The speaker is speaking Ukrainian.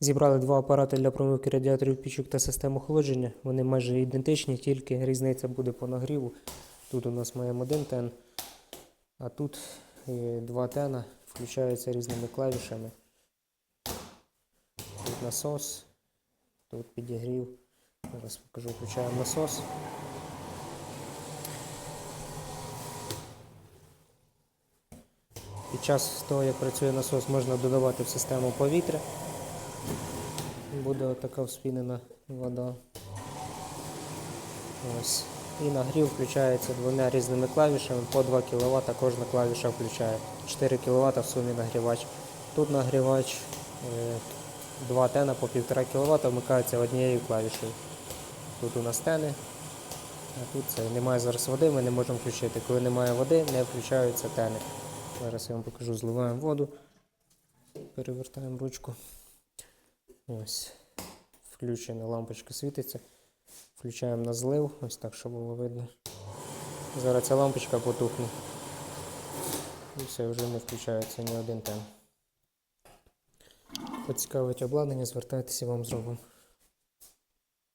Зібрали два апарати для промивки радіаторів пічок та систем охолодження. Вони майже ідентичні, тільки різниця буде по нагріву. Тут у нас маємо один тен, а тут е, два тена включаються різними клавішами. Тут насос, тут підігрів. Зараз покажу, включаємо насос. Під час того, як працює насос, можна додавати в систему повітря. Буде така вспінена вода. Ось. І нагрів включається двома різними клавішами по 2 кВт, кожна клавіша включає 4 кВт в сумі нагрівач. Тут нагрівач е, 2 тена по 1,5 кВт вмикається однією клавішею. Тут у нас тени, а тут це немає зараз води, ми не можемо включити. Коли немає води, не включаються тени. Зараз я вам покажу, зливаємо воду, перевертаємо ручку. Ось. Включена лампочка світиться. Включаємо на злив, ось так, щоб було видно. Зараз ця лампочка потухне. І все, вже не включається ні один тем. Поцікавить обладнання, звертайтеся, вам зробимо.